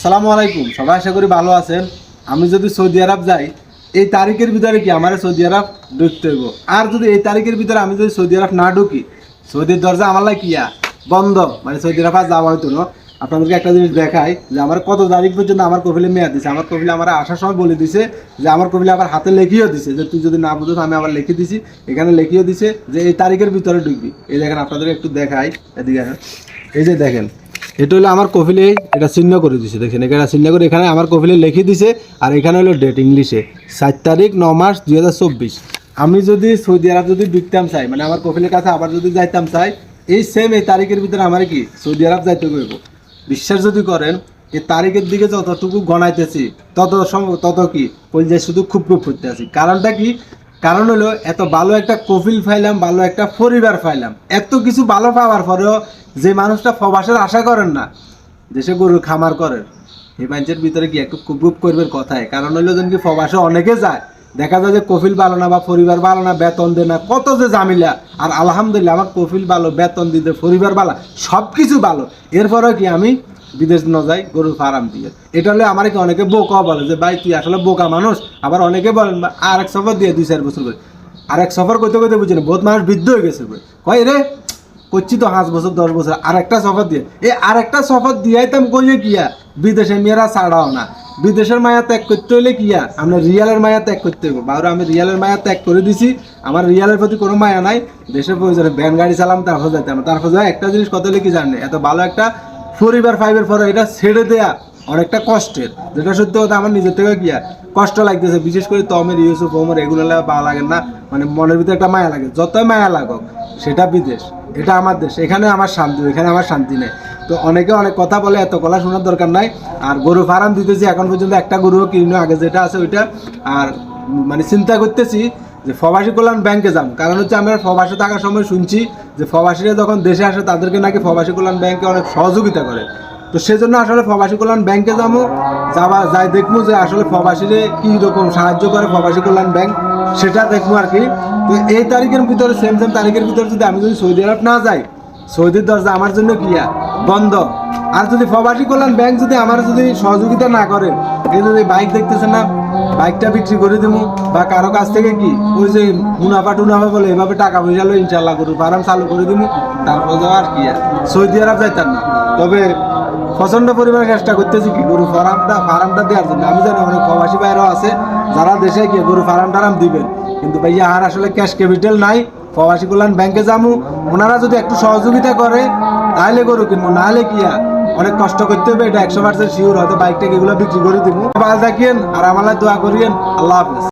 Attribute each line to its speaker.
Speaker 1: আসসালামু আলাইকুম, সবাই আশা করি ভালো আছেন। আমি যদি সৌদি আরব যাই, এই তারিখের ভিতরে কি আমার সৌদি আরব ঢুকতে হইব? আর যদি এই তারিখের ভিতরে আমি যদি সৌদি আরব না ঢুকি, সৌদির দরজা আমার লাগে কিয়া বন্ধ। মানে সৌদি আরব আর যাওয়া হইতো না। আপনাদেরকে একটা জিনিস দেখাই, যে আমার কত তারিখ পর্যন্ত আমার কপিলে মেয়াদ দিছে। আমার কপিলে আমার আসার সময় বলে দিছে, যে আমার কপিলে আবার হাতে লেখিও দিছে, যে তুই যদি না বুঝো আমি আবার লিখে দিছি। এখানে লেখিও দিছে যে এই তারিখের ভিতরে ঢুকবি। এই দেখেন, আপনাদেরকে একটু দেখাই। এদিকে এই যে দেখেন এটা হলো আমার কফিলে, এটা চিহ্ন করে দিছে, দেখেন এখানে চিহ্ন করে এখানে আমার কফিলে লিখে দিছে, আর এখানে হলো ডেট ইংলিশে, সাত তারিখ ন মাস দুই হাজার চব্বিশ। আমি যদি সৌদি আরব যদি ঢুকতাম চাই মানে আমার কফিলের কাছে আবার যদি যাইতাম চাই, এই সেম এই তারিখের ভিতরে আমার কি, সৌদি আরব যাইতে হইব। বিশ্বাস যদি করেন, এই তারিখের দিকে যতটুকু গণাইতেছি, তত তত কি যে শুধু খুব খুব করতে আছি। কারণটা কি কারণ হলো, এত ভালো একটা কফিল ফাইলাম, ভালো একটা পরিবার ফাইলাম। এত কিছু ভালো পাওয়ার পরেও যে মানুষটা প্রবাসের আশা করেন না, দেশে গরুর খামার করেন, এই মানুষের ভিতরে কি একটু কুপ করবে কথায়। কারণ হলো যেন কি প্রবাসে অনেকে যায়, দেখা যায় যে কফিল ভালো না বা পরিবার ভালো না, বেতন দেয় না, কত যে জামিলা আর আলহামদুলিল্লাহ, আমার কফিল ভালো, বেতন দিতে পরিবার ভালো সব কিছু ভালো। এরপরেও কি আমি বিদেশ ন যাই গরুর ফার্ম দিয়ে। এটা হলে আমার অনেকে বোকা বলে যে, ভাই, তুই আসলে বোকা মানুষ। আবার অনেকে বলেন আর এক সফর দিয়ে দুই, চার বছর করে আর এক সফর করতে করতে বুঝি না বহুত মানুষ বৃদ্ধ হয়ে গেছে কয় রে, করছি তো পাঁচ বছর, দশ বছর আর একটা সফর দিয়ে। এই আর একটা সফর দিয়াইতাম কইলে কিয়া বিদেশে মেয়েরা ছাড়াও না। বিদেশের মায়া ত্যাগ করতে হলে কিয়া আমরা রিয়ালের মায়া ত্যাগ করতে হবে বাবু আমি রিয়ালের মায়া ত্যাগ করে দিছি। আমার রিয়ালের প্রতি কোনো মায়া নাই। দেশের প্রয়োজনে ব্যান গাড়ি চালাম তারপর যাইতাম তারপর একটা জিনিস, কত হলে কি জানে এত ভালো একটা পরিবার ফাইভের পরে এটা ছেড়ে দেয়া অনেকটা কষ্টের। যেটা সত্যি কথা, আমার নিজের থেকে গিয়া কষ্ট লাগতেছে, বিশেষ করে তমের ইউসুফ, ওমর, এগুলো ভালো লাগে না। মানে মনের ভিতরে একটা মায়া লাগে, যতই মায়া লাগুক, সেটা বিদেশ, এটা আমার দেশ, এখানে আমার শান্তি, এখানে আমার শান্তি নেই। তো অনেকে অনেক কথা বলে, এত কলা শোনার দরকার নাই। আর গরু ফার্ম দিতেছি, এখন পর্যন্ত একটা গরুও কিনো আগে যেটা আছে ওইটা। আর মানে চিন্তা করতেছি যে প্রবাসী কল্যাণ ব্যাংকে যাব কারণ হচ্ছে আমরা প্রবাসে থাকার সময় শুনছি যে প্রবাসীরা যখন দেশে আসে, তাদেরকে নাকি প্রবাসী কল্যাণ ব্যাংকে অনেক সহযোগিতা করে। তো সেজন্য আসলে প্রবাসী কল্যাণ ব্যাংকে যাব, যাবা, যাই দেখব যে আসলে প্রবাসীরে কি রকম সাহায্য করে প্রবাসী কল্যাণ ব্যাংক, সেটা দেখব আর কি। তো এই তারিখের ভিতরে সেম সেম তারিখের ভিতরে যদি আমি যদি সৌদি আরব না যাই, সৌদির দরজা আমার জন্য কিয়া বন্ধ। আর যদি প্রবাসী কল্যাণ ব্যাংক যদি আমার যদি সহযোগিতা না করে, এই যদি বাইক দেখতেছে না বাইকটা বিক্রি করে দেবো বা কারও কাছ থেকে কি? ওই যে মুনাফা টুনাফা বলে এভাবে টাকা পয়সা লো ইনশাল্লাহ করব ফার্ম চালু করে দেবো। তারপর যাওয়া আর কি আর। সৌদি আরব যাইতাম না। তবে প্রচণ্ড পরিমাণে চেষ্টা করতেছি কি গরু ফার্মটা ফার্মটা দেওয়ার জন্য। আমি জানি অনেক প্রবাসী বাইরেও আছে, যারা দেশে গিয়ে গরু ফার্ম টারাম দিবেন। কিন্তু ভাইয়া আর আসলে ক্যাশ ক্যাপিটাল নাই। প্রবাসী কল্যাণ ব্যাংকে যাব ওনারা যদি একটু সহযোগিতা করে, তাহলে গরু কিনবো, নাহলে কি অনেক কষ্ট করতে হবে, এটা একশো পার্সেন্ট শিওর হয়তো বাইকটাকে এগুলো বিক্রি করে দিবো ভালো থাকেন আর আমার দোয়া করিয়েন, আল্লাহ হাফেজ।